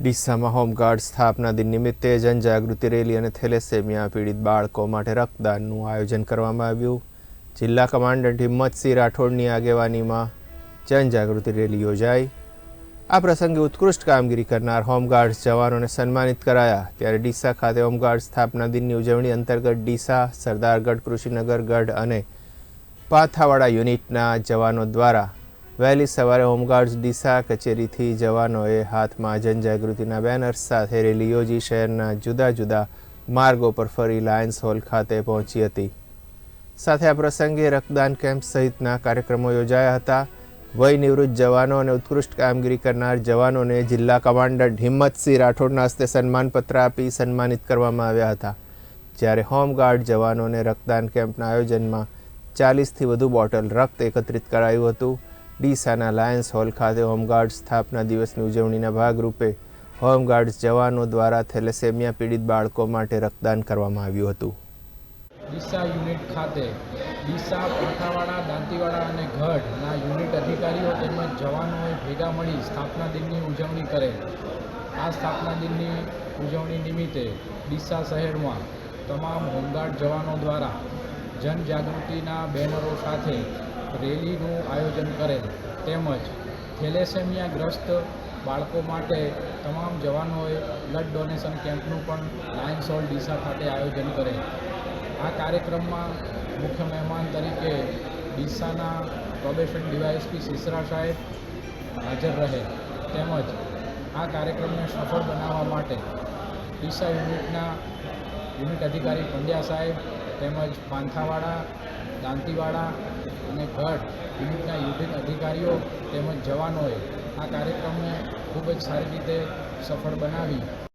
ડીસામાં home guard સ્થાપના દિન નિમિત્તે જનજાગૃતિ રેલી અને થેલેસેમિયા પીડિત બાળકો માટે રક્તદાનનું આયોજન કરવામાં આવ્યું. જિલ્લા કમાન્ડન્ટ હિંમતસિંહ રાઠોડની આગેવાનીમાં જનજાગૃતિ રેલી યોજાઈ. આ પ્રસંગે ઉત્કૃષ્ટ કામગીરી કરનાર હોમગાર્ડ્સ જવાનોને સન્માનિત કરાયા. ત્યારે ડીસા ખાતે હોમગાર્ડ સ્થાપના દિનની ઉજવણી અંતર્ગત ડીસા, સરદારગઢ કૃષિનગર ગઢ અને પાથાવાડા યુનિટના જવાનો દ્વારા વહેલી સવારે હોમગાર્ડ્સ ડીસા કચેરીથી જવાનોએ હાથમાં જનજાગૃતિના બેનર્સ સાથે રેલી યોજી શહેરના જુદા જુદા માર્ગો પર ફરી લાયન્સ હોલ ખાતે પહોંચી હતી. સાથે આ પ્રસંગે રક્તદાન કેમ્પ સહિતના કાર્યક્રમો યોજાયા હતા. વય નિવૃત્ત જવાનો અને ઉત્કૃષ્ટ કામગીરી કરનાર જવાનોને જિલ્લા કમાન્ડર હિંમતસિંહ રાઠોડના હસ્તે સન્માનપત્ર આપી સન્માનિત કરવામાં આવ્યા હતા. જ્યારે હોમગાર્ડ જવાનોને રક્તદાન કેમ્પના આયોજનમાં ચાલીસથી વધુ બોટલ રક્ત એકત્રિત કરાયું હતું. ડીસાના લાયન્સ હોલ ખાતે હોમગાર્ડ સ્થાપના દિવસની ઉજવણીના ભાગરૂપે હોમગાર્ડ્સ જવાનો દ્વારા થેલેસેમિયા પીડિત બાળકો માટે રક્તદાન કરવામાં આવ્યું હતું. ડીસા યુનિટ ખાતે ડીસા પાઠાવાડા દાંતીવાડા અને ગઢના યુનિટ અધિકારીઓ તેમજ જવાનોએ ભેગા મળી સ્થાપના દિનની ઉજવણી કરે. આ સ્થાપના દિનની ઉજવણી નિમિત્તે ડીસા શહેરમાં તમામ હોમગાર્ડ જવાનો દ્વારા જનજાગૃતિના બેનરો સાથે રેલીનું આયોજન કરેલ. તેમજ થેલેસેમિયાગ્રસ્ત બાળકો માટે તમામ જવાનોએ બ્લડ ડોનેશન કેમ્પનું પણ લાયન્સ હોલ ડીસા ખાતે આયોજન કરેલ. આ કાર્યક્રમમાં મુખ્ય મહેમાન તરીકે ડીસાના પ્રોબેશન ડીવાયએસપી સિસરા સાહેબ હાજર રહે. તેમજ આ કાર્યક્રમને સફળ બનાવવા માટે ડીસા યુનિટના યુનિટ અધિકારી પંડ્યા સાહેબ તેમજ પાંથાવાડા, દાંતીવાડા અને ગઢ યુનિટના યુનિટ અધિકારીઓ તેમજ જવાનોએ આ કાર્યક્રમને ખૂબ જ સારી રીતે સફળ બનાવી.